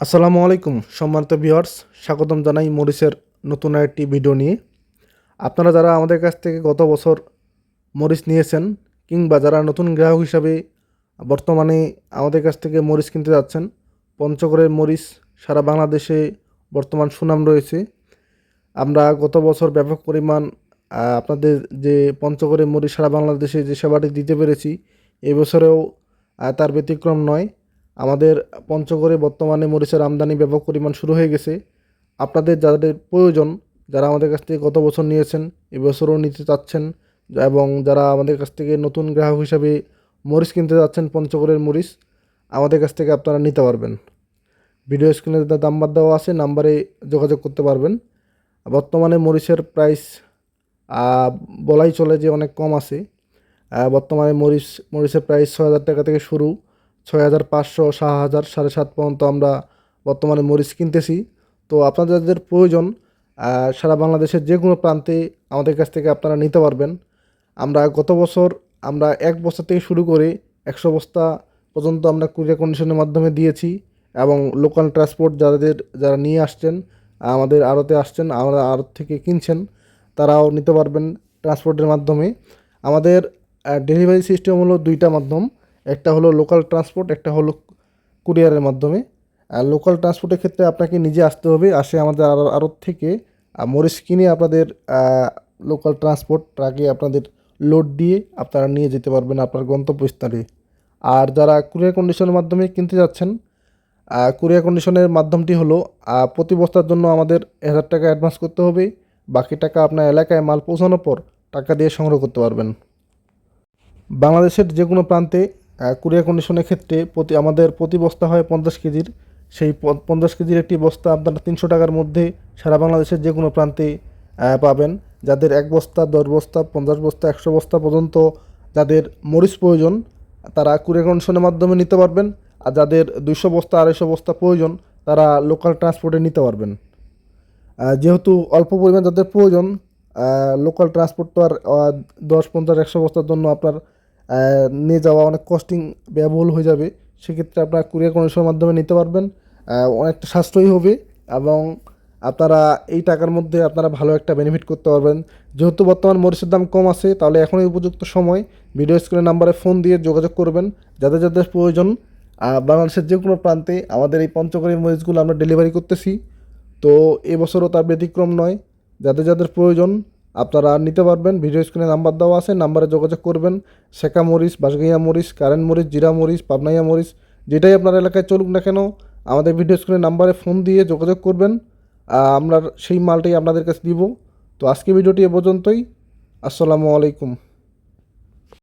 আসসালামু আলাইকুম, সম্মানিত ভিউয়ার্স, স্বাগতম জানাই মরিচের নতুন একটি ভিডিও নিয়ে। আপনারা যারা আমাদের কাছ থেকে গত বছর মরিচ নিয়েছেন কিংবা যারা নতুন গ্রাহক হিসাবে বর্তমানে আমাদের কাছ থেকে মরিচ কিনতে যাচ্ছেন, পঞ্চগড়ের মরিচ সারা বাংলাদেশে বর্তমান সুনাম রয়েছে। আমরা গত বছর ব্যাপক পরিমাণ আপনাদের যে পঞ্চগড়ের মরিচ সারা বাংলাদেশে যে সেবাটি দিতে পেরেছি এবছরেও তার ব্যতিক্রম নয়। আমাদের পঞ্চগড়ে বর্তমানে মরিচের আমদানি ব্যাপক পরিমাণ শুরু হয়ে গেছে। আপনাদের যাদের প্রয়োজন, যারা আমাদের কাছ থেকে গত বছর নিয়েছেন এবছরও নিতে চাচ্ছেন এবং যারা আমাদের কাছ থেকে নতুন গ্রাহক হিসাবে মরিচ কিনতে যাচ্ছেন পঞ্চগড়ের মরিচ, আমাদের কাছ থেকে আপনারা নিতে পারবেন। ভিডিও স্ক্রিনে নাম্বার দেওয়া আছে, নাম্বারে যোগাযোগ করতে পারবেন। বর্তমানে মরিচের প্রাইস বলাই চলে যে অনেক কম আছে। বর্তমানে মরিচ, মরিচের প্রাইস ছয় হাজার টাকা থেকে শুরু। ছয় হাজার পাঁচশো, সাত হাজার, সাড়ে সাত পর্যন্ত আমরা বর্তমানে মরিচ কিনতেছি। তো আপনাদের প্রয়োজন সারা বাংলাদেশের যে কোনো প্রান্তে আমাদের কাছ থেকে আপনারা নিতে পারবেন। আমরা গত বছর আমরা এক বস্তা থেকে শুরু করে একশো বস্তা পর্যন্ত আমরা কুরিয়ার কন্ডিশনের মাধ্যমে দিয়েছি এবং লোকাল ট্রান্সপোর্ট যাদের, যারা নিয়ে আসছেন, আমাদের আড়তে আসছেন, আমরা আড়ত থেকে কিনছেন, তারাও নিতে পারবেন ট্রান্সপোর্টের মাধ্যমে। আমাদের ডেলিভারি সিস্টেম হলো দুইটা মাধ্যম। একটা হলো লোকাল ট্রান্সপোর্ট একটা হলো কুরিয়ারের মাধ্যমে। আর লোকাল ট্রান্সপোর্টের ক্ষেত্রে আপনাকে নিজে আসতে হবে, আসে আমাদের আড়ত থেকে। মরিচ কিনে আপনাদের লোকাল ট্রান্সপোর্ট ট্রাকে আপনাদের লোড দিয়ে আপনারা নিয়ে যেতে পারবেন আপনার গন্তব্যস্থলে। আর যারা কুরিয়ার কন্ডিশনের মাধ্যমে কিনতে যাচ্ছেন কুরিয়ার কন্ডিশনের মাধ্যমটি হলো প্রতি বস্তার জন্য আমাদের হাজার টাকা অ্যাডভান্স করতে হবে। বাকি টাকা আপনার এলাকায় মাল পৌঁছানোর পর টাকা দিয়ে সংগ্রহ করতে পারবেন। বাংলাদেশের যে কোনো প্রান্তে কুরিয়ার কন্ডিশনের ক্ষেত্রে প্রতি, আমাদের প্রতি বস্তা হয় পঞ্চাশ কেজির। সেই পঞ্চাশ কেজির একটি বস্তা আপনারা তিনশো টাকার মধ্যে সারা বাংলাদেশের যে কোনো প্রান্তে পাবেন। যাদের এক বস্তা, দশ বস্তা, পঞ্চাশ বস্তা, একশো বস্তা পর্যন্ত যাদের মরিচ প্রয়োজন, তারা কুরিয়ার কন্ডিশনের মাধ্যমে নিতে পারবেন। আর যাদের দুইশো বস্তা, আড়াইশো বস্তা প্রয়োজন, তারা লোকাল ট্রান্সপোর্টে নিতে পারবেন। যেহেতু অল্প পরিমাণ যাদের প্রয়োজন লোকাল ট্রান্সপোর্ট তো আর দশ, পঞ্চাশ, একশো বস্তার জন্য আপনার নিয়ে যাওয়া অনেক কস্টিং ব্যয়বহুল হয়ে যাবে। সেক্ষেত্রে আপনারা কুরিয়ার কন্ডিশনের মাধ্যমে নিতে পারবেন। অনেকটা সাশ্রয়ী হবে এবং আপনারা এই টাকার মধ্যে আপনারা ভালো একটা বেনিফিট করতে পারবেন। যেহেতু বর্তমান মরিচের দাম কম আছে, তাহলে এখনই উপযুক্ত সময়। ভিডিও স্ক্রিনের নাম্বারে ফোন দিয়ে যোগাযোগ করবেন। যাদের যাদের প্রয়োজন বাংলাদেশের যে কোনো প্রান্তে আমাদের এই পঞ্চগড়ের মরিচগুলো আমরা ডেলিভারি করতেছি। তো এবছরও তার ব্যতিক্রম নয়। যাদের যাদের প্রয়োজন আপনারা নিতে পারবেন। ভিডিও স্ক্রিনে নাম্বার দেওয়া আছে, নাম্বারে যোগাযোগ করবেন। শেখা মরিচ বাসগাইয়া মরিচ, কারেন মরিচ, জিরা মরিচ, পাবনাইয়া মরিচ, যেটাই আপনার এলাকায় চলুক না কেন, আমাদের ভিডিও স্ক্রিনে নাম্বারে ফোন দিয়ে যোগাযোগ করবেন। আমরা সেই মালটাই আপনাদের কাছে দিব। তো আজকে ভিডিওটি এ পর্যন্তই। আসসালামু আলাইকুম।